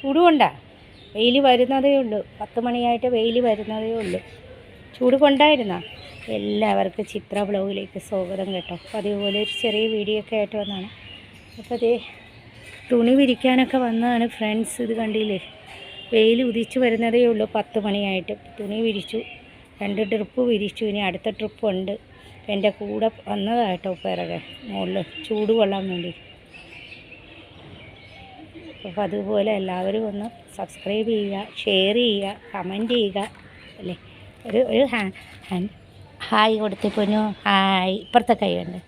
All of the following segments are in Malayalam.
ചൂട് കൊണ്ടാ വെയിൽ വരുന്നതേ ഉള്ളൂ. പത്ത് മണിയായിട്ട് വെയിൽ വരുന്നതേ ഉള്ളൂ. ചൂട് കൊണ്ടായിരുന്നാ എല്ലാവർക്കും ചിത്ര ബ്ലോഗിലേക്ക് സ്വാഗതം കേട്ടോ. അപ്പോൾ അതേപോലെ ഒരു ചെറിയ വീഡിയോ ഒക്കെ ആയിട്ട് വന്നതാണ്. അപ്പോൾ അതേ തുണി വിരിക്കാനൊക്കെ വന്നതാണ് ഫ്രണ്ട്സ്. ഇത് കണ്ടില്ലേ? വെയിൽ ഉദിച്ചു വരുന്നതേ ഉള്ളൂ. പത്ത് മണിയായിട്ട് തുണി വിരിച്ചു. രണ്ട് ട്രിപ്പ് വിരിച്ചു. ഇനി അടുത്ത ട്രിപ്പ് ഉണ്ട് എന്റെ കൂടെ വന്നതാട്ടോ പിറകെ. മുകളിൽ ചൂട് കൊള്ളാൻ വേണ്ടി. അപ്പോൾ അതുപോലെ എല്ലാവരും ഒന്ന് സബ്സ്ക്രൈബ് ചെയ്യുക ഷെയർ ചെയ്യുക കമന്റ് ചെയ്യുക അല്ലേ? ഒരു ഒരു ഹായ് കൊടുത്ത് പൊന്നു ഹായ് ഇപ്പുറത്തെ കൈ ഉണ്ട്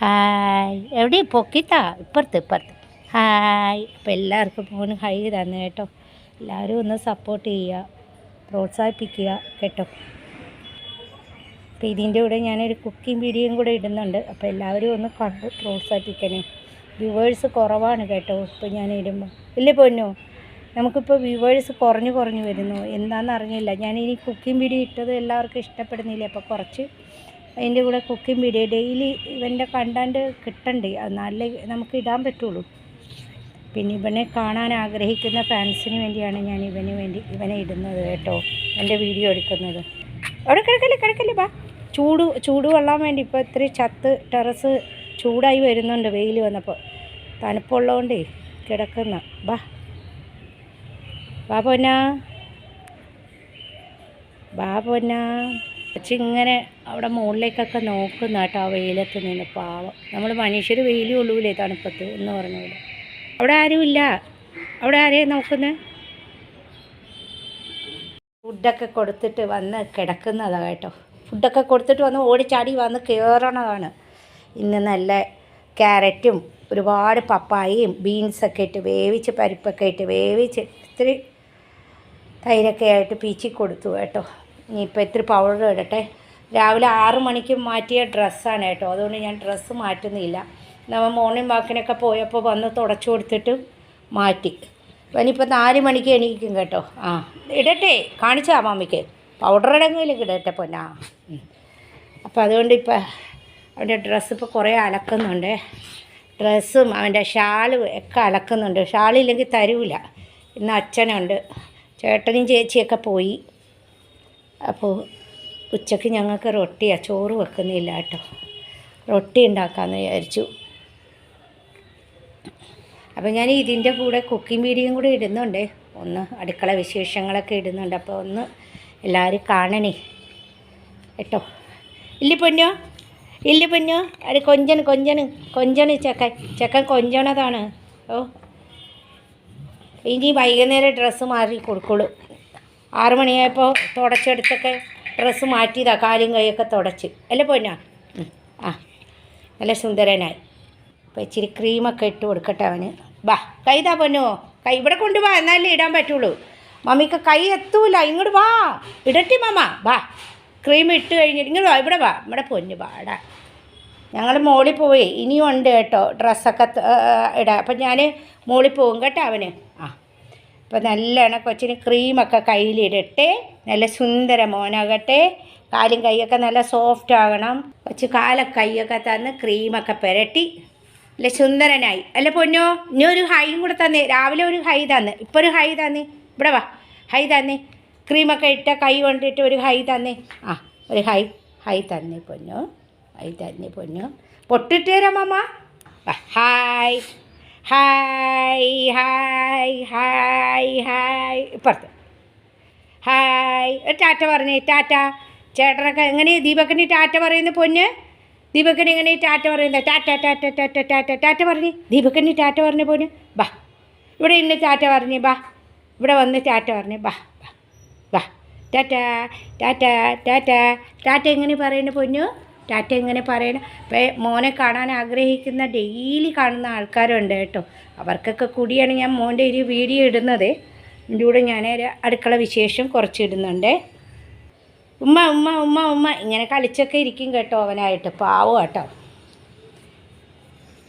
ഹായ് എവിടെ പൊക്കിത്താ? ഇപ്പുറത്ത് ഇപ്പുറത്ത്. ഹായ് അപ്പോൾ എല്ലാവർക്കും ഫോണ് ഹൈ തന്നെ കേട്ടോ. എല്ലാവരും ഒന്ന് സപ്പോർട്ട് ചെയ്യുക പ്രോത്സാഹിപ്പിക്കുക കേട്ടോ. അപ്പോൾ ഇതിന്റെ കൂടെ ഞാനൊരു കുക്കിംഗ് വീഡിയോയും കൂടെ ഇടുന്നുണ്ട്. അപ്പോൾ എല്ലാവരും ഒന്ന് കണ്ട് പ്രോത്സാഹിപ്പിക്കണേ. വ്യൂവേഴ്സ് കുറവാണ് കേട്ടോ ഇപ്പോൾ ഞാൻ ഇടുമ്പോൾ ഇല്ലേ പൊന്നോ? നമുക്കിപ്പോൾ വ്യൂവേഴ്സ് കുറഞ്ഞു കുറഞ്ഞു വരുന്നു. എന്താണെന്ന് അറിഞ്ഞില്ല. ഞാൻ ഇനി കുക്കിംഗ് വീഡിയോ ഇട്ടത് എല്ലാവർക്കും ഇഷ്ടപ്പെടുന്നില്ല? അപ്പോൾ കുറച്ച് അതിന്റെ കൂടെ കുക്കിംഗ് വീഡിയോ ഡെയിലി ഇവന്റെ കണ്ടന്റ് കിട്ടണ്ടേ? എന്നാലേ നമുക്ക് ഇടാൻ പറ്റുള്ളൂ. പിന്നെ ഇവനെ കാണാൻ ആഗ്രഹിക്കുന്ന ഫാൻസിന് വേണ്ടിയാണ് ഞാൻ ഇവന് വേണ്ടി ഇവനെ ഇടുന്നത് കേട്ടോ. എന്റെ വീഡിയോ എടുക്കുന്നത്. അവിടെ കിടക്കല്ലേ കിടക്കല്ലേ ബാ ചൂട് ചൂട് കൊള്ളാൻ വേണ്ടി ഇപ്പോൾ ഇത്തിരി ചത്ത് ടെറസ് ചൂടായി വരുന്നുണ്ട് വെയിൽ വന്നപ്പോൾ തണുപ്പുള്ളതുകൊണ്ടേ കിടക്കുന്ന. ബാ. ബാ പൊന്നാ. ബാ ഇങ്ങനെ അവിടെ മുകളിലേക്കൊക്കെ നോക്കുന്ന കേട്ടോ ആ വെയിലത്ത് നിന്ന് പാവം. നമ്മൾ മനുഷ്യർ വെയിൽ കൊള്ളൂലേ തണുപ്പത്ത് എന്ന് പറഞ്ഞ പോലെ. അവിടെ ആരുമില്ല അവിടെ ആരെയും നോക്കുന്നത് ഫുഡൊക്കെ കൊടുത്തിട്ട് വന്ന് കിടക്കുന്നതാണ് കേട്ടോ. ഫുഡൊക്കെ കൊടുത്തിട്ട് വന്ന് ഓടിച്ചാടി വന്ന് കയറണതാണ് ഇന്ന് നല്ല ക്യാരറ്റും ഒരുപാട് പപ്പായയും ബീൻസൊക്കെ ഇട്ട് വേവിച്ച് പരിപ്പൊക്കെ ഇട്ട് വേവിച്ച് ഇത്തിരി തൈരൊക്കെ ആയിട്ട് പീച്ചി കൊടുത്തു കേട്ടോ. ഇനിയിപ്പോൾ ഇത്തിരി പൗഡർ ഇടട്ടെ. രാവിലെ ആറ് മണിക്ക് മാറ്റിയ ഡ്രസ്സാണ് കേട്ടോ. അതുകൊണ്ട് ഞാൻ ഡ്രസ്സ് മാറ്റുന്നില്ല. നമ്മൾ മോർണിംഗ് വാക്കിനൊക്കെ പോയപ്പോൾ വന്ന് തുടച്ചു കൊടുത്തിട്ട് മാറ്റി. ഇനിയിപ്പോൾ നാല് മണിക്ക് എണീക്കും കേട്ടോ. ആ ഇടട്ടെ. കാണിച്ചാ മാമിക്ക്. പൗഡർ ഇടങ്ങയിലേക്ക് ഇടട്ടെ പൊന്നാ. അപ്പം അതുകൊണ്ട് ഇപ്പോൾ അവന്റെ ഡ്രസ്സ് ഇപ്പോൾ കുറേ അലക്കുന്നുണ്ട്. ഡ്രസ്സും അവന്റെ ഷാളും ഒക്കെ അലക്കുന്നുണ്ട്. ഷാളില്ലെങ്കിൽ തരൂല. ഇന്ന് അച്ഛനുണ്ട്. ചേട്ടനും ചേച്ചിയൊക്കെ പോയി. അപ്പോൾ ഉച്ചയ്ക്ക് ഞങ്ങൾക്ക് റൊട്ടിയാണ് ചോറ് വെക്കുന്നില്ല കേട്ടോ. റൊട്ടി ഉണ്ടാക്കാമെന്ന് വിചാരിച്ചു. അപ്പോൾ ഞാൻ ഇതിന്റെ കൂടെ കുക്കിംഗ് വീഡിയോയും കൂടെ ഇടുന്നുണ്ട്. ഒന്ന് അടുക്കള വിശേഷങ്ങളൊക്കെ ഇടുന്നുണ്ട്. അപ്പോൾ ഒന്ന് എല്ലാവരും കാണണേ. കേട്ടോ. ഇല്ലേ പൊന്നോ? ഇല്ല പൊന്നോ? അത് കൊഞ്ചന് കൊഞ്ചന് കൊഞ്ചന് ചെക്കൻ ചെക്കൻ കൊഞ്ചണതാണ്. ഓ. ഇനി വൈകുന്നേരം ഡ്രസ്സ് മാറി കൊടുക്കുള്ളൂ. ആറ് മണിയായപ്പോൾ തുടച്ചെടുത്തൊക്കെ ഡ്രസ്സ് മാറ്റിയതാ കാലും കൈയൊക്കെ തുടച്ച്. അല്ലേ പൊന്നാ? ആ. നല്ല സുന്ദരനായി. അപ്പോൾ ഇച്ചിരി ക്രീമൊക്കെ ഇട്ട് കൊടുക്കട്ടെ അവന്. ബാ കൈതാ പൊന്നോ. കൈ ഇവിടെ കൊണ്ടുപോവാ എന്നാലേ ഇടാൻ പറ്റുള്ളൂ. മമ്മിക്ക് കൈ എത്തൂല ഇങ്ങോട്ട് വാ. ഇടട്ടി മാമ വാ ക്രീം ഇട്ട് കഴിഞ്ഞിട്ട് ഇങ്ങോട്ട് വാ ഇവിടെ വാ ഇവിടെ പൊന്നു വാടാ ഞങ്ങൾ മോളിൽ പോയി. ഇനിയും ഉണ്ട് കേട്ടോ ഡ്രസ്സൊക്കെ ഇടാം. അപ്പം ഞാൻ മോളിൽ പോകും കേട്ടോ അവന്. ആ. അപ്പോൾ നല്ലോണം കൊച്ചിന് ക്രീമൊക്കെ കയ്യിലിടട്ടെ. നല്ല സുന്ദര മോനാകട്ടെ. കാലും കൈയൊക്കെ നല്ല സോഫ്റ്റ് ആകണം. കൊച്ച് കാല കൈയൊക്കെ തന്ന് ക്രീമൊക്കെ പുരട്ടി. അല്ല സുന്ദരനായി. അല്ല പൊന്നോ ഇനി ഒരു ഹൈയും കൂടെ തന്നെ. രാവിലെ ഒരു ഹൈ തന്ന്. ഇപ്പോൾ ഒരു ഹൈ തന്നെ. ഇവിടെ വാ. ഹൈ തന്നി. ക്രീമൊക്കെ ഇട്ട കൈ കൊണ്ടിട്ട് ഒരു ഹൈ തന്നേ. ആ ഒരു ഹൈ ഹൈ തന്നി പൊന്നു ഹൈ തന്നി പൊന്നു. പൊട്ടിട്ട് തരാം അമ്മ hi hi hi hi hi. ഇപ്പുറത്ത്. ഹായ് ടാറ്റ പറഞ്ഞേ ടാറ്റ. ചേട്ടനൊക്കെ എങ്ങനെ ദീപക്കിന് ടാറ്റ പറയുന്ന പൊന്ന്? ദീപക്കിന് എങ്ങനെ ടാറ്റ പറയുന്നത് ടാറ്റ ടാറ്റ ടാറ്റ ടാറ്റ ടാറ്റ പറഞ്ഞേ. ദീപക്കിന് ടാറ്റ പറഞ്ഞ പൊന്ന്. ബാ ഇവിടെ ഇന്ന് ടാറ്റ പറഞ്ഞേ ബാ. ഇവിടെ വന്ന് ടാറ്റ പറഞ്ഞേ ബാ. ബാ ടാറ്റാ ടാറ്റ ടാറ്റ. ടാറ്റ എങ്ങനെ പറയണ പൊന്നു? ടാറ്റ എങ്ങനെ പറയണം? ഇപ്പം മോനെ കാണാൻ ആഗ്രഹിക്കുന്ന ഡെയിലി കാണുന്ന ആൾക്കാരുണ്ട് കേട്ടോ. അവർക്കൊക്കെ കൂടിയാണ് ഞാൻ മോന്റെ ഒരു വീഡിയോ ഇടുന്നത്. എന്റെ കൂടെ ഞാൻ അടുക്കള വിശേഷം കുറച്ച് ഉമ്മ ഉമ്മ ഉമ്മ ഉമ്മ. ഇങ്ങനെ കളിച്ചൊക്കെ ഇരിക്കും കേട്ടോ അവനായിട്ട്. പാവം കേട്ടോ.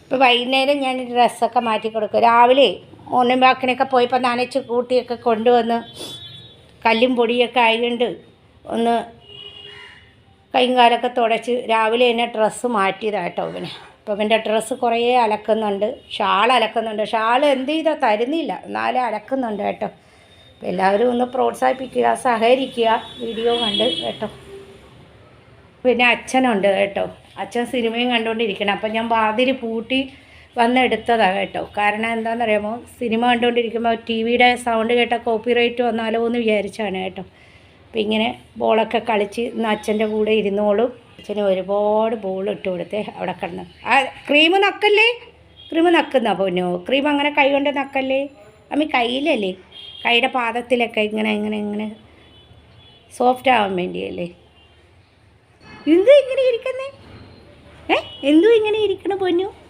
ഇപ്പോൾ വൈകുന്നേരം ഞാൻ ഡ്രസ്സൊക്കെ മാറ്റി കൊടുക്കും. രാവിലെ മോനും ബാക്കിനൊക്കെ പോയപ്പോൾ നനച്ച് കൂട്ടിയൊക്കെ കൊണ്ടുവന്ന് കല്ലും പൊടിയൊക്കെ ആയതുകൊണ്ട് ഒന്ന് കൈയും കാലൊക്കെ തുടച്ച് രാവിലെ തന്നെ ഡ്രസ്സ് മാറ്റിയതാട്ടോ ഇവന്. ഇപ്പം എന്റെ ഡ്രസ്സ് കുറേ അലക്കുന്നുണ്ട്. ഷാൾ അലക്കുന്നുണ്ട്. ഷാൾ എന്ത് ചെയ്താൽ തരുന്നില്ല. എന്നാലും അലക്കുന്നുണ്ട് കേട്ടോ. അപ്പോൾ എല്ലാവരും ഒന്ന് പ്രോത്സാഹിപ്പിക്കുക സഹകരിക്കുക. വീഡിയോ കണ്ട് കേട്ടോ. പിന്നെ അച്ഛനുണ്ട് കേട്ടോ. അച്ഛൻ സിനിമയും കണ്ടുകൊണ്ടിരിക്കണം. അപ്പം ഞാൻ വാതിൽ പൂട്ടി വന്നെടുത്തതാണ് കേട്ടോ. കാരണം എന്താണെന്നറിയാമോ? സിനിമ കണ്ടുകൊണ്ടിരിക്കുമ്പോൾ ടി വിയുടെ സൗണ്ട് കേട്ട കോപ്പി റൈറ്റ് വന്നാലോ എന്ന് വിചാരിച്ചാണ് കേട്ടോ. അപ്പം ഇങ്ങനെ ബോളൊക്കെ കളിച്ച് ഇന്ന് അച്ഛന്റെ കൂടെ ഇരുന്നോളും. അച്ഛന് ഒരുപാട് ബോൾ ഇട്ട് കൊടുത്തേ അവിടെ കിടന്ന്. ആ ക്രീം നക്കല്ലേ? ക്രീം നക്കുന്ന പൊന്നോ? ക്രീം അങ്ങനെ കൈ കൊണ്ട് നക്കല്ലേ? അമ്മി കയ്യിലല്ലേ? കൈയുടെ പാദത്തിലൊക്കെ ഇങ്ങനെ ഇങ്ങനെ ഇങ്ങനെ സോഫ്റ്റ് ആവാൻ വേണ്ടിയല്ലേ? എന്തു ഇങ്ങനെ ഇരിക്കുന്നേ? ഏ? എന്തു ഇങ്ങനെ ഇരിക്കണ പൊന്നു?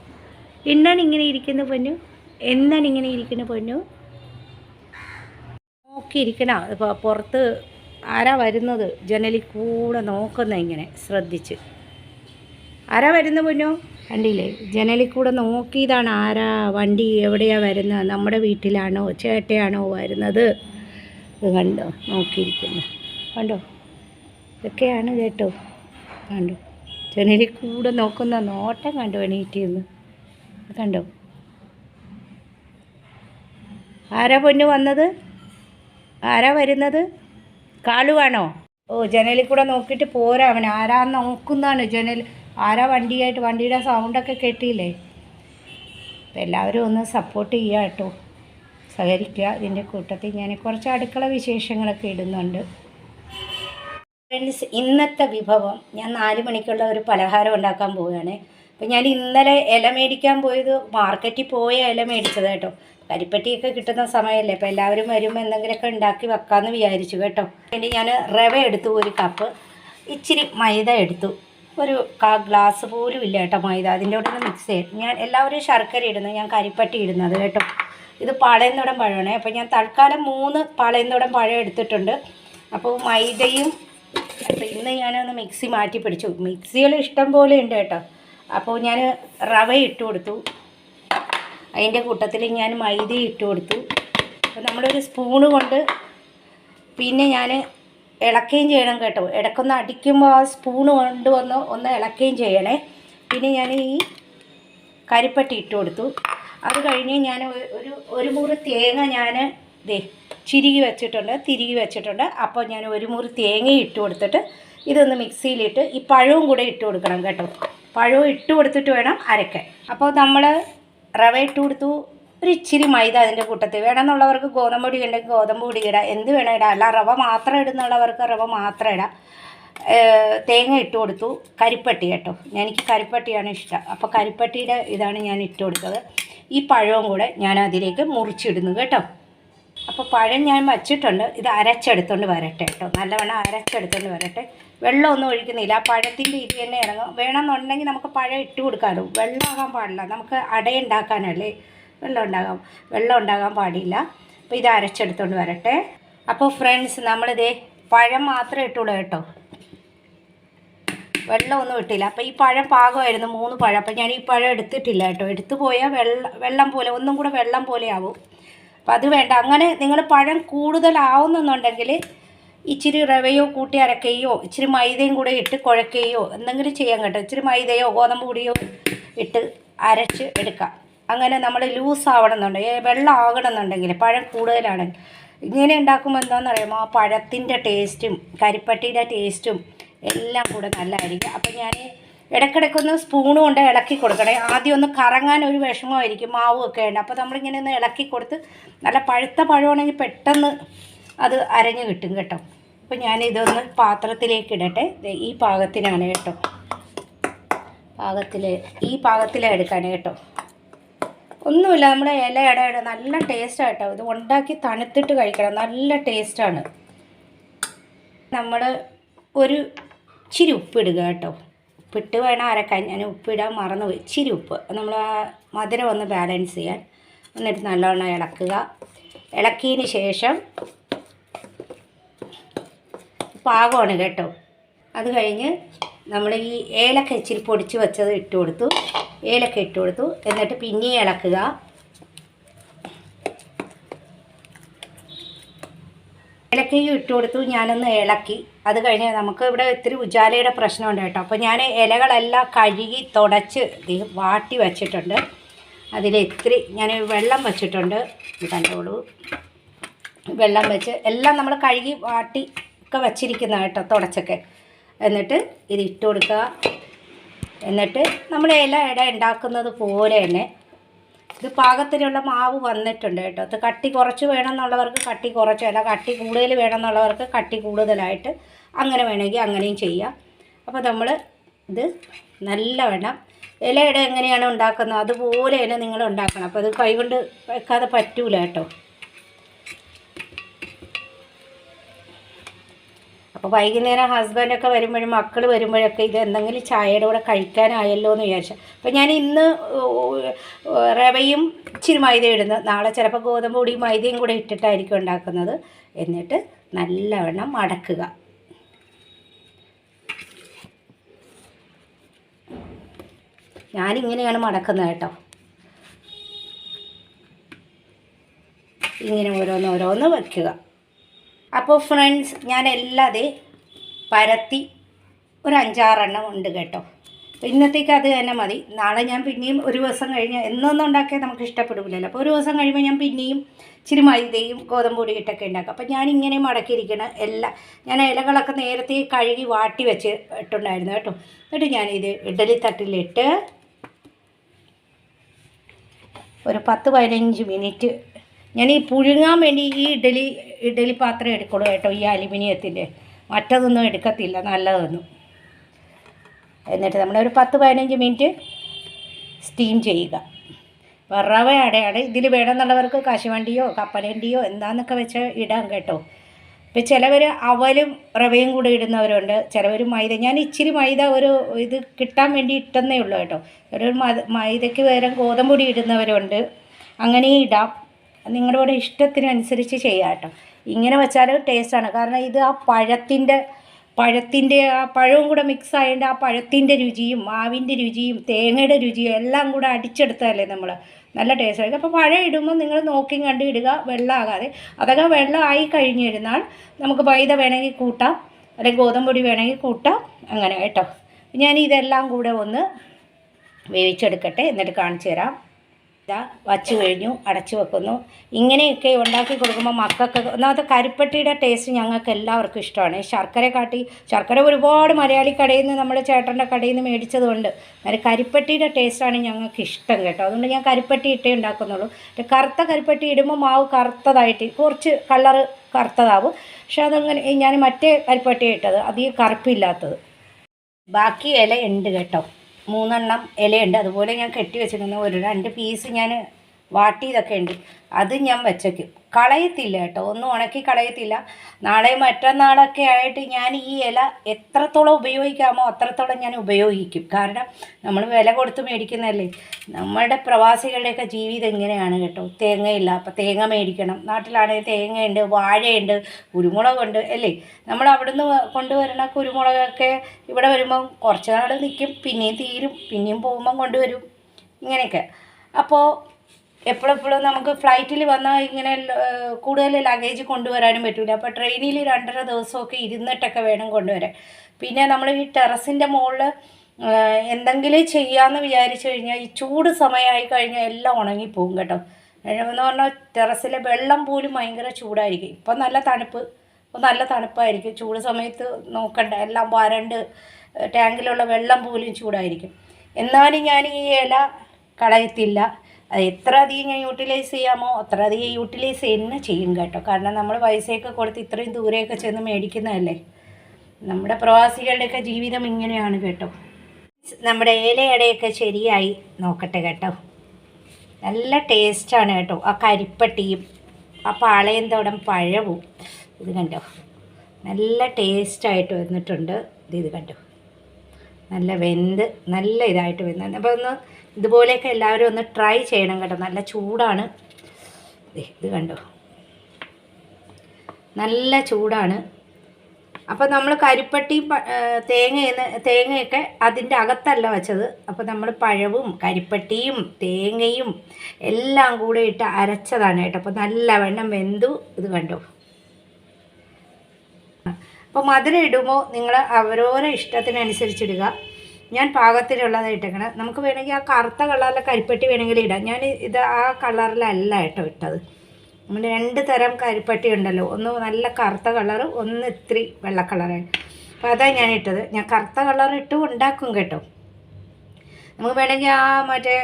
എന്നാണ് ഇങ്ങനെ ഇരിക്കുന്ന പൊന്നു? എന്നാണ് ഇങ്ങനെ ഇരിക്കുന്ന പൊന്നു? നോക്കിയിരിക്കണ ഇപ്പോൾ പുറത്ത് ആരാ വരുന്നത്? ജനലിൽ കൂടെ നോക്കുന്ന ഇങ്ങനെ ശ്രദ്ധിച്ച്. ആരാ വരുന്ന പൊന്നു? കണ്ടില്ലേ? ജനലിൽ കൂടെ നോക്കിയതാണ് ആരാ വണ്ടി എവിടെയാണ് വരുന്നത്? നമ്മുടെ വീട്ടിലാണോ ചേട്ടയാണോ വരുന്നത്? കണ്ടോ? നോക്കിയിരിക്കുന്നു. കണ്ടോ? ഇതൊക്കെയാണ് കേട്ടോ. കണ്ടോ? ജനലിൽ കൂടെ നോക്കുന്ന നോട്ടം കണ്ടു എണീറ്റ് നിന്ന് കണ്ടോ? ആരാ പൊന്നു വന്നത്? ആരാ വരുന്നത്? കാളുവാണോ? ഓ ജനലിൽ കൂടെ നോക്കിയിട്ട് പോരാ അവൻ ആരാ നോക്കുന്നതാണ് ജനൽ? ആരാ വണ്ടിയായിട്ട് വണ്ടിയുടെ സൗണ്ടൊക്കെ കേട്ടില്ലേ? അപ്പം എല്ലാവരും ഒന്ന് സപ്പോർട്ട് ചെയ്യുക കേട്ടോ. സഹകരിക്കുക. ഇതിന്റെ കൂട്ടത്തിൽ ഞാൻ കുറച്ച് അടുക്കള വിശേഷങ്ങളൊക്കെ ഇടുന്നുണ്ട്. ഫ്രണ്ട്സ് ഇന്നത്തെ വിഭവം ഞാൻ നാല് മണിക്കുള്ള ഒരു പലഹാരം ഉണ്ടാക്കാൻ പോവുകയാണ്. അപ്പം ഞാൻ ഇന്നലെ ഇല മേടിക്കാൻ പോയത് മാർക്കറ്റിൽ പോയ ഇല മേടിച്ചത് കേട്ടോ. കരിപ്പറ്റിയൊക്കെ കിട്ടുന്ന സമയമല്ലേ അപ്പോൾ എല്ലാവരും വരുമ്പോൾ എന്തെങ്കിലുമൊക്കെ ഉണ്ടാക്കി വെക്കാമെന്ന് വിചാരിച്ചു കേട്ടോ. വേണ്ടി ഞാൻ റവ എടുത്തു ഒരു കപ്പ് ഇച്ചിരി മൈദ എടുത്തു. ഒരു കാ ഗ്ലാസ് പോലും ഇല്ല കേട്ടോ മൈദ. അതിന്റെ കൂടെ ഒന്ന് മിക്സ് ചെയ്യും ഞാൻ എല്ലാവരും ശർക്കര ഇടുന്നത് ഞാൻ കരിപ്പട്ടി ഇടുന്നത് കേട്ടോ. ഇത് പാളയന്തോടൻ പഴമാണ്. അപ്പോൾ ഞാൻ തൽക്കാലം മൂന്ന് പാളയന്തോടൻ പഴം എടുത്തിട്ടുണ്ട്. അപ്പോൾ മൈദയും ഇന്ന് ഞാനൊന്ന് മിക്സി മാറ്റി പിടിച്ചു. മിക്സികൾ ഇഷ്ടം പോലെ ഉണ്ട് കേട്ടോ. അപ്പോൾ ഞാൻ റവ ഇട്ട് കൊടുത്തു. അതിന്റെ കൂട്ടത്തിൽ ഞാൻ മൈദ ഇട്ട് കൊടുത്തു. അപ്പോൾ നമ്മളൊരു സ്പൂണ് കൊണ്ട് പിന്നെ ഞാൻ ഇളക്കുകയും ചെയ്യണം കേട്ടോ. ഇടക്കൊന്ന് അടിക്കുമ്പോൾ ആ സ്പൂണ് കൊണ്ട് വന്ന് ഒന്ന് ഇളക്കുകയും ചെയ്യണേ. പിന്നെ ഞാൻ ഈ കരിപ്പട്ടി ഇട്ട് കൊടുത്തു. അത് കഴിഞ്ഞ് ഞാൻ ഒരു ഒരു മുറി തേങ്ങ ഞാൻ ദേ ചിരുകി വെച്ചിട്ടുണ്ട് തിരുകി വെച്ചിട്ടുണ്ട്. അപ്പോൾ ഞാൻ ഒരു മുറി തേങ്ങ ഇട്ട് കൊടുത്തിട്ട് ഇതൊന്ന് മിക്സിയിലിട്ട് ഈ പഴവും കൂടെ ഇട്ട് കൊടുക്കണം കേട്ടോ. പഴവും ഇട്ട് കൊടുത്തിട്ട് വേണം അരക്കാൻ അപ്പോൾ നമ്മൾ റവ ഇട്ട് കൊടുത്തു. ഒരു ഇച്ചിരി മൈദ അതിന്റെ കൂട്ടത്തിൽ. വേണമെന്നുള്ളവർക്ക് ഗോതമ്പ് പൊടി ഉണ്ടെങ്കിൽ ഗോതമ്പ് പൊടി ഇടാം. എന്ത് വേണം ഇടാം. അല്ല റവ മാത്രം ഇടുന്നുള്ളവർക്ക് റവ മാത്രം ഇടാം. തേങ്ങ ഇട്ട് കൊടുത്തു. കരിപ്പട്ടി കേട്ടോ. എനിക്ക് കരിപ്പട്ടിയാണ് ഇഷ്ടം. അപ്പോൾ കരിപ്പട്ടിയുടെ ഇതാണ് ഞാൻ ഇട്ട് കൊടുത്തത്. ഈ പഴവും കൂടെ ഞാൻ അതിലേക്ക് മുറിച്ചിടുന്നു കേട്ടോ. അപ്പോൾ പഴം ഞാൻ വച്ചിട്ടുണ്ട്. ഇത് അരച്ചെടുത്തുകൊണ്ട് വരട്ടെ കേട്ടോ. നല്ലവണ്ണം അരച്ചെടുത്തുകൊണ്ട് വരട്ടെ. വെള്ളമൊന്നും ഒഴിക്കുന്നില്ല. ആ പഴത്തിന്റെ ഇത് തന്നെ ഇറങ്ങും. വേണമെന്നുണ്ടെങ്കിൽ നമുക്ക് പഴം ഇട്ട് കൊടുക്കാമല്ലോ വെള്ളമാകാൻ പാടില്ല. നമുക്ക് അടയുണ്ടാക്കാനല്ലേ വെള്ളം ഉണ്ടാകാം. വെള്ളം ഉണ്ടാകാൻ പാടില്ല. അപ്പോൾ ഇത് അരച്ചെടുത്തോണ്ട് വരട്ടെ. അപ്പോൾ ഫ്രണ്ട്സ് നമ്മളിതേ പഴം മാത്രമേ ഇട്ടുള്ളൂ കേട്ടോ. വെള്ളമൊന്നും ഇട്ടില്ല. അപ്പോൾ ഈ പഴം പാകമായിരുന്നു മൂന്ന് പഴം. അപ്പോൾ ഞാൻ ഈ പഴം എടുത്തിട്ടില്ല കേട്ടോ. എടുത്തു പോയാൽ വെള്ളം വെള്ളം പോലെ ഒന്നും കൂടെ വെള്ളം പോലെ ആവും. അപ്പം അത് വേണ്ട. അങ്ങനെ നിങ്ങൾ പഴം കൂടുതലാവുന്നെന്നുണ്ടെങ്കിൽ ഇച്ചിരി റവയോ കൂട്ടി അരക്കുകയോ ഇച്ചിരി മൈദയും കൂടെ ഇട്ട് കുഴക്കുകയോ എന്തെങ്കിലും ചെയ്യാൻ കേട്ടോ. ഇച്ചിരി മൈദയോ ഗോതമ്പ് പൊടിയോ ഇട്ട് അരച്ച് എടുക്കാം. അങ്ങനെ നമ്മൾ ലൂസ് ആവണമെന്നുണ്ടെങ്കിൽ വെള്ളം ആകണമെന്നുണ്ടെങ്കിൽ പഴം കൂടുതലാണെങ്കിൽ. ഇങ്ങനെ ഉണ്ടാക്കുമ്പോൾ എന്താണെന്നറിയാമോ? ആ പഴത്തിന്റെ ടേസ്റ്റും കരിപ്പട്ടിയുടെ ടേസ്റ്റും എല്ലാം കൂടെ നല്ലതായിരിക്കും. അപ്പം ഞാൻ ഇടയ്ക്കിടയ്ക്കൊന്ന് സ്പൂണും കൊണ്ട് ഇളക്കി കൊടുക്കണേ. ആദ്യം ഒന്ന് കറങ്ങാൻ ഒരു വിഷമമായിരിക്കും മാവും ഒക്കെ ഉണ്ട്. അപ്പോൾ നമ്മളിങ്ങനെ ഒന്ന് ഇളക്കി കൊടുത്ത് നല്ല പഴുത്ത പഴമാണെങ്കിൽ പെട്ടെന്ന് അത് അരഞ്ഞു കിട്ടും കേട്ടോ. അപ്പോൾ ഞാൻ ഇതൊന്ന് പാത്രത്തിലേക്ക് ഇടട്ടെ. ഈ പാകത്തിനാണ് കേട്ടോ. പാകത്തിൽ ഈ പാകത്തിലാണ് എടുക്കാൻ കേട്ടോ. ഒന്നുമില്ല നമ്മുടെ ഇല ഇടയുടെ നല്ല ടേസ്റ്റാണ് കേട്ടോ. ഇത് ഉണ്ടാക്കി തണുത്തിട്ട് കഴിക്കണം. നല്ല ടേസ്റ്റാണ് നമ്മൾ ഒരു ഇച്ചിരി ഉപ്പിടുക കേട്ടോ. ഉപ്പിട്ട് വേണം അരക്കാൻ. ഞാൻ ഉപ്പിടാൻ മറന്നുപോയി. ഇച്ചിരി ഉപ്പ്. നമ്മൾ ആ മധുരം ഒന്ന് ബാലൻസ് ചെയ്യാൻ. എന്നിട്ട് നല്ലവണ്ണം ഇളക്കുക. ഇളക്കിയതിന് ശേഷം പാകമാണ് കേട്ടോ. അത് കഴിഞ്ഞ് നമ്മൾ ഈ ഏലക്ക ഇച്ചിരി പൊടിച്ച് വെച്ചത് ഇട്ട് കൊടുത്തു. ഏലക്ക ഇട്ട് കൊടുത്തു. എന്നിട്ട് പിന്നെ ഇളക്കുക. ഏലക്കയും ഇട്ട് കൊടുത്തു. ഞാനൊന്ന് ഇളക്കി. അത് കഴിഞ്ഞ് നമുക്ക് ഇവിടെ ഇത്തിരി ഉജാലയുടെ പ്രശ്നമുണ്ട് കേട്ടോ. അപ്പോൾ ഞാൻ ഇലകളെല്ലാം കഴുകി തുടച്ച് വാട്ടി വച്ചിട്ടുണ്ട്. അതിൽ ഇത്തിരി ഞാൻ വെള്ളം വച്ചിട്ടുണ്ട്. കണ്ടോളൂ. വെള്ളം വെച്ച് എല്ലാം നമ്മൾ കഴുകി വാട്ടി ഒക്കെ വച്ചിരിക്കുന്ന കേട്ടോ തുടച്ചൊക്കെ. എന്നിട്ട് ഇത് ഇട്ട് കൊടുക്കുക. എന്നിട്ട് നമ്മൾ ഇല ഇട ഉണ്ടാക്കുന്നത് പോലെ തന്നെ ഇത് പാകത്തിനുള്ള മാവ് വന്നിട്ടുണ്ട് കേട്ടോ. ഇത് കട്ടി കുറച്ച് വേണമെന്നുള്ളവർക്ക് കട്ടി കുറച്ച് അല്ല കട്ടി കൂടുതൽ വേണമെന്നുള്ളവർക്ക് കട്ടി കൂടുതലായിട്ട് അങ്ങനെ വേണമെങ്കിൽ അങ്ങനെയും ചെയ്യാം. അപ്പോൾ നമ്മൾ ഇത് നല്ല നല്ലവണ്ണം ഇലയുടെ എങ്ങനെയാണ് ഉണ്ടാക്കുന്നത്? അതുപോലെ തന്നെ നിങ്ങൾ ഉണ്ടാക്കണം. അപ്പോൾ അത് കൈകൊണ്ട് വെക്കാതെ പറ്റൂല കേട്ടോ. അപ്പോൾ വൈകുന്നേരം ഹസ്ബൻഡൊക്കെ വരുമ്പോഴും മക്കൾ വരുമ്പോഴൊക്കെ ഇത് എന്തെങ്കിലും ചായയുടെ കൂടെ കഴിക്കാനായല്ലോ എന്ന് വിചാരിച്ചു. അപ്പോൾ ഞാൻ ഇന്ന് റവയും ഇച്ചിരി മൈദ ഇടുന്നത് നാളെ ചിലപ്പോൾ ഗോതമ്പ് പൊടിയും മൈദയും കൂടെ ഇട്ടിട്ടായിരിക്കും ഉണ്ടാക്കുന്നത്. എന്നിട്ട് നല്ലവണ്ണം മടക്കുക. ഞാനിങ്ങനെയാണ് മടക്കുന്നത് കേട്ടോ. ഇങ്ങനെ ഓരോന്ന് ഓരോന്ന് വയ്ക്കുക അപ്പോൾ ഫ്രണ്ട്സ് ഞാൻ എല്ലാം അത് പരത്തി ഒരു അഞ്ചാറെണ്ണം ഉണ്ട് കേട്ടോ. ഇന്നത്തേക്ക് അത് തന്നെ മതി. നാളെ ഞാൻ പിന്നെയും ഒരു ദിവസം കഴിഞ്ഞ് എന്നൊന്നും ഉണ്ടാക്കിയാൽ നമുക്ക് ഇഷ്ടപ്പെടില്ലല്ലോ അപ്പോൾ ഒരു ദിവസം കഴിയുമ്പോൾ ഞാൻ പിന്നെയും ഇച്ചിരി മൈദയും ഗോതമ്പ് പൊടി ഇട്ടൊക്കെ ഉണ്ടാക്കും. അപ്പോൾ ഞാൻ ഇങ്ങനെ മടക്കിയിരിക്കണ എല്ലാ. ഞാൻ ഇലകളൊക്കെ നേരത്തെ കഴുകി വാട്ടി വെച്ച് ഇട്ടുണ്ടായിരുന്നു കേട്ടോ. എന്നിട്ട് ഞാനിത് ഇഡലി തട്ടിലിട്ട് ഒരു പത്ത് പതിനഞ്ച് മിനിറ്റ് ഞാൻ ഈ പുഴുങ്ങാൻ വേണ്ടി ഈ ഇഡലി ഇഡലി പാത്രം എടുക്കുള്ളൂ കേട്ടോ ഈ അലുമിനിയത്തിന്റെ. മറ്റതൊന്നും എടുക്കത്തില്ല നല്ലതൊന്നും. എന്നിട്ട് നമ്മളൊരു പത്ത് പതിനഞ്ച് മിനിറ്റ് സ്റ്റീം ചെയ്യുക. വെറവ അടയാണ് ഇതിൽ വേണമെന്നുള്ളവർക്ക് കശുവണ്ടിയോ കപ്പലണ്ടിയോ എന്താന്നൊക്കെ വെച്ച് ഇടാം കേട്ടോ. ഇപ്പം ചിലവർ അവലും റവയും കൂടെ ഇടുന്നവരുണ്ട് ചിലവർ മൈദ. ഞാൻ ഇച്ചിരി മൈദ ഒരു ഇത് കിട്ടാൻ വേണ്ടി ഇട്ടെന്നേ ഉള്ളൂ കേട്ടോ. ഒരു മൈദയ്ക്ക് പകരം ഗോതമ്പൊടി ഇടുന്നവരുണ്ട് അങ്ങനെയും ഇടാം. നിങ്ങളുടെ ഇഷ്ടത്തിനനുസരിച്ച് ചെയ്യാം കേട്ടോ. ഇങ്ങനെ വെച്ചാൽ ടേസ്റ്റാണ് കാരണം ഇത് ആ പഴത്തിന്റെ പഴത്തിന്റെ ആ പഴവും കൂടെ മിക്സ് ആയതുകൊണ്ട് ആ പഴത്തിന്റെ രുചിയും മാവിന്റെ രുചിയും തേങ്ങയുടെ രുചിയും എല്ലാം കൂടെ അടിച്ചെടുത്തതല്ലേ നമ്മൾ നല്ല ടേസ്റ്റ് ആയിരിക്കും അപ്പോൾ പഴം ഇടുമ്പോൾ നിങ്ങൾ നോക്കി കണ്ട് ഇടുക വെള്ളമാകാതെ അതൊക്കെ വെള്ളമായി കഴിഞ്ഞിരുന്നാൽ നമുക്ക് മൈദ വേണമെങ്കിൽ കൂട്ടാം. അല്ലെങ്കിൽ ഗോതമ്പൊടി വേണമെങ്കിൽ കൂട്ടാം. അങ്ങനെ കേട്ടോ. ഞാൻ ഇതെല്ലാം കൂടെ ഒന്ന് വേവിച്ചെടുക്കട്ടെ. എന്നിട്ട് കാണിച്ചു തരാം. ഇതാ വച്ചു കഴിഞ്ഞു അടച്ചു വെക്കുന്നു. ഇങ്ങനെയൊക്കെ ഉണ്ടാക്കി കൊടുക്കുമ്പോൾ മക്കൾക്ക് ഒന്നാമത്തെ കരിപ്പട്ടിയുടെ ടേസ്റ്റ് ഞങ്ങൾക്ക് എല്ലാവർക്കും ഇഷ്ടമാണ്. ശർക്കര കാട്ടി ശർക്കര ഒരുപാട് മലയാളി കടയിൽ നിന്ന് നമ്മുടെ ചേട്ടന്റെ കടയിൽ നിന്ന് മേടിച്ചതുകൊണ്ട് അത് കരിപ്പട്ടിയുടെ ടേസ്റ്റാണ് ഞങ്ങൾക്ക് ഇഷ്ടം കേട്ടോ. അതുകൊണ്ട് ഞാൻ കരിപ്പട്ടി ഇട്ടേ ഉണ്ടാക്കുന്നുള്ളൂ. കറുത്ത കരിപ്പട്ടി ഇടുമ്പോൾ മാവ് കറുത്തതായിട്ട് കുറച്ച് കളറ് കറുത്തതാവും. പക്ഷെ അതങ്ങനെ ഞാൻ മറ്റേ കരിപ്പട്ടി ഇട്ടത് അധികം കറുപ്പില്ലാത്തത്. ബാക്കി ഇല ഉണ്ട് കേട്ടോ. മൂന്നെണ്ണം ഇലയുണ്ട്. അതുപോലെ ഞാൻ കെട്ടി വെച്ചിരുന്ന ഒരു രണ്ട് പീസ് ഞാൻ വാട്ടിയതൊക്കെ ഉണ്ട്. അത് ഞാൻ വെച്ചേക്കും. കളയത്തില്ല കേട്ടോ. ഒന്നും ഉണക്കി കളയത്തില്ല. നാളെ മറ്റന്നാളൊക്കെ ആയിട്ട് ഞാൻ ഈ ഇല എത്രത്തോളം ഉപയോഗിക്കാമോ അത്രത്തോളം ഞാൻ ഉപയോഗിക്കും. കാരണം നമ്മൾ വില കൊടുത്ത് മേടിക്കുന്നതല്ലേ? നമ്മളുടെ പ്രവാസികളുടെയൊക്കെ ജീവിതം എങ്ങനെയാണ് കേട്ടോ? തേങ്ങയില്ല. അപ്പോൾ തേങ്ങ മേടിക്കണം. നാട്ടിലാണെങ്കിൽ തേങ്ങയുണ്ട് വാഴയുണ്ട് കുരുമുളകുണ്ട് അല്ലേ? നമ്മൾ അവിടുന്ന് കൊണ്ടുവരണ കുരുമുളകൊക്കെ ഇവിടെ വരുമ്പം കുറച്ച് നാൾ നിൽക്കും. പിന്നെയും തീരും. പിന്നെയും പോകുമ്പം കൊണ്ടുവരും. ഇങ്ങനെയൊക്കെ. അപ്പോൾ എപ്പോഴെപ്പോഴും നമുക്ക് ഫ്ലൈറ്റിൽ വന്നാൽ ഇങ്ങനെ കൂടുതൽ ലഗേജ് കൊണ്ടുവരാനും പറ്റില്ല അപ്പോൾ ട്രെയിനിൽ രണ്ടര ദിവസമൊക്കെ ഇരുന്നിട്ടൊക്കെ വേണം കൊണ്ടുവരാൻ. പിന്നെ നമ്മൾ ഈ ടെറസിന്റെ മുകളിൽ എന്തെങ്കിലും ചെയ്യാമെന്ന് വിചാരിച്ചു കഴിഞ്ഞാൽ ഈ ചൂട് സമയമായി കഴിഞ്ഞാൽ എല്ലാം ഉണങ്ങിപ്പോവും കേട്ടോ. എന്ന് പറഞ്ഞാൽ ടെറസിലെ വെള്ളം പോലും ഭയങ്കര ചൂടായിരിക്കും. ഇപ്പം നല്ല തണുപ്പ്. ഇപ്പം നല്ല തണുപ്പായിരിക്കും. ചൂട് സമയത്ത് നോക്കണ്ട. എല്ലാം വരണ്ട് ടാങ്കിലുള്ള വെള്ളം പോലും ചൂടായിരിക്കും. എന്നാലും ഞാൻ ഈ ഇല കളയത്തില്ല. എത്ര അധികം ഞാൻ യൂട്ടിലൈസ് ചെയ്യാമോ അത്ര അധികം യൂട്ടിലൈസ് തന്നെ ചെയ്യും കേട്ടോ. കാരണം നമ്മൾ പൈസയൊക്കെ കൊടുത്ത് ഇത്രയും ദൂരെയൊക്കെ ചെന്ന് മേടിക്കുന്നതല്ലേ? നമ്മുടെ പ്രവാസികളുടെയൊക്കെ ജീവിതം ഇങ്ങനെയാണ് കേട്ടോ. നമ്മുടെ ഏലയടയൊക്കെ ശരിയായി നോക്കട്ടെ കേട്ടോ. നല്ല ടേസ്റ്റാണ് കേട്ടോ. ആ കരിപ്പട്ടിയും ആ പാളയന്തോടം പഴവും ഇത് കണ്ടോ? നല്ല ടേസ്റ്റായിട്ട് വന്നിട്ടുണ്ട്. ഇത് ഇത് കണ്ടോ? നല്ല വെന്ത് നല്ല ഇതായിട്ട് വെന്ത് അപ്പോൾ ഒന്ന് ഇതുപോലെയൊക്കെ എല്ലാവരും ഒന്ന് ട്രൈ ചെയ്യണം കേട്ടോ. നല്ല ചൂടാണ്. ഇത് കണ്ടോ? നല്ല ചൂടാണ്. അപ്പോൾ നമ്മൾ കരിപ്പട്ടിയും തേങ്ങയെന്ന് തേങ്ങ തേങ്ങയൊക്കെ അതിന്റെ അകത്തല്ല വെച്ചത്. അപ്പോൾ നമ്മൾ പഴവും കരിപ്പട്ടിയും തേങ്ങയും എല്ലാം കൂടെ ഇട്ട് അരച്ചതാണ് കേട്ടോ. അപ്പോൾ നല്ല വെണ്ണം വെന്തു. ഇത് കണ്ടോ? അപ്പോൾ മധുരം ഇടുമ്പോൾ നിങ്ങൾ അവരോരോ ഇഷ്ടത്തിനനുസരിച്ചിടുക. ഞാൻ പാകത്തിനുള്ളത് ഇട്ടേക്കണം. നമുക്ക് വേണമെങ്കിൽ ആ കറുത്ത കളറിലെ കരിപ്പട്ടി വേണമെങ്കിൽ ഇടാം. ഞാൻ ഇത് ആ കളറിലല്ല കേട്ടോ ഇട്ടത്. നമ്മൾ രണ്ട് തരം കരിപ്പട്ടി ഉണ്ടല്ലോ. ഒന്ന് നല്ല കറുത്ത കളർ ഒന്ന് ഇത്തിരി വെള്ള കളറാണ്. അപ്പോൾ അതാണ് ഞാൻ ഇട്ടത്. ഞാൻ കറുത്ത കളർ ഇട്ട് ഉണ്ടാക്കും കേട്ടോ. നമുക്ക് വേണമെങ്കിൽ ആ മറ്റേ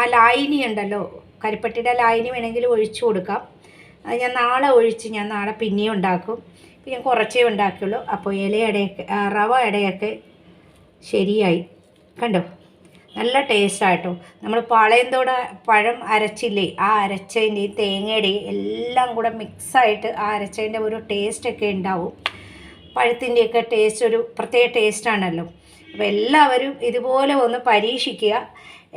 ആ ലായിനി ഉണ്ടല്ലോ. കരിപ്പട്ടിയുടെ ലായിനി വേണമെങ്കിൽ ഒഴിച്ചു കൊടുക്കാം. അത് ഞാൻ നാളെ ഒഴിച്ച് ഞാൻ നാളെ പിന്നെയും ഉണ്ടാക്കും. ഞാൻ കുറച്ചേ ഉണ്ടാക്കുള്ളൂ. അപ്പോൾ ഇലയടയൊക്കെ റവ ഇടയൊക്കെ ശരിയായി. കണ്ടോ? നല്ല ടേസ്റ്റായിട്ടോ നമ്മൾ പാളയന്തോട പഴം അരച്ചില്ലേ ആ അരച്ചതിന്റെയും തേങ്ങയുടെയും എല്ലാം കൂടെ മിക്സായിട്ട് ആ അരച്ചതിന്റെ ഒരു ടേസ്റ്റൊക്കെ ഉണ്ടാവും. പഴത്തിന്റെയൊക്കെ ടേസ്റ്റ് ഒരു പ്രത്യേക ടേസ്റ്റാണല്ലോ അപ്പോൾ എല്ലാവരും ഇതുപോലെ ഒന്ന് പരീക്ഷിക്കുക.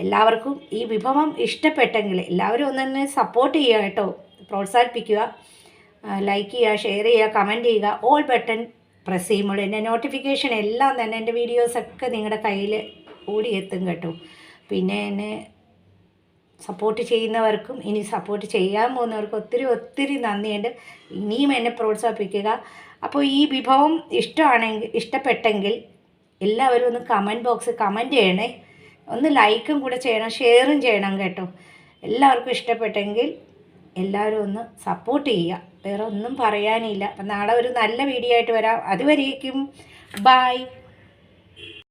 എല്ലാവർക്കും ഈ വിഭവം ഇഷ്ടപ്പെട്ടെങ്കിൽ എല്ലാവരും ഒന്ന് തന്നെ സപ്പോർട്ട് ചെയ്യുക കേട്ടോ പ്രോത്സാഹിപ്പിക്കുക. ലൈക്ക് ചെയ്യുക ഷെയർ ചെയ്യുക കമന്റ് ചെയ്യുക ഓൾ ബട്ടൺ പ്രസ് ചെയ്യുമ്പോൾ എന്റെ നോട്ടിഫിക്കേഷൻ എല്ലാം തന്നെ എന്റെ വീഡിയോസൊക്കെ നിങ്ങളുടെ കയ്യിൽ ഓടിയെത്തും കേട്ടോ. പിന്നെ എന്നെ സപ്പോർട്ട് ചെയ്യുന്നവർക്കും ഇനി സപ്പോർട്ട് ചെയ്യാൻ പോകുന്നവർക്കും ഒത്തിരി ഒത്തിരി നന്ദിയുണ്ട്. ഇനിയും എന്നെ പ്രോത്സാഹിപ്പിക്കുക. അപ്പോൾ ഈ വിഭവം ഇഷ്ടമാണെങ്കിൽ ഇഷ്ടപ്പെട്ടെങ്കിൽ എല്ലാവരും ഒന്ന് കമന്റ് ബോക്സ് കമന്റ് ചെയ്യണേ. ഒന്ന് ലൈക്കും കൂടെ ചെയ്യണം ഷെയറും ചെയ്യണം കേട്ടോ. എല്ലാവർക്കും ഇഷ്ടപ്പെട്ടെങ്കിൽ എല്ലാവരും ഒന്ന് സപ്പോർട്ട് ചെയ്യുക. വേറെ ഒന്നും പറയാനില്ല. അപ്പം നാളെ ഒരു നല്ല വീഡിയോ ആയിട്ട് വരാം. അതുവരേക്കും. ബായ്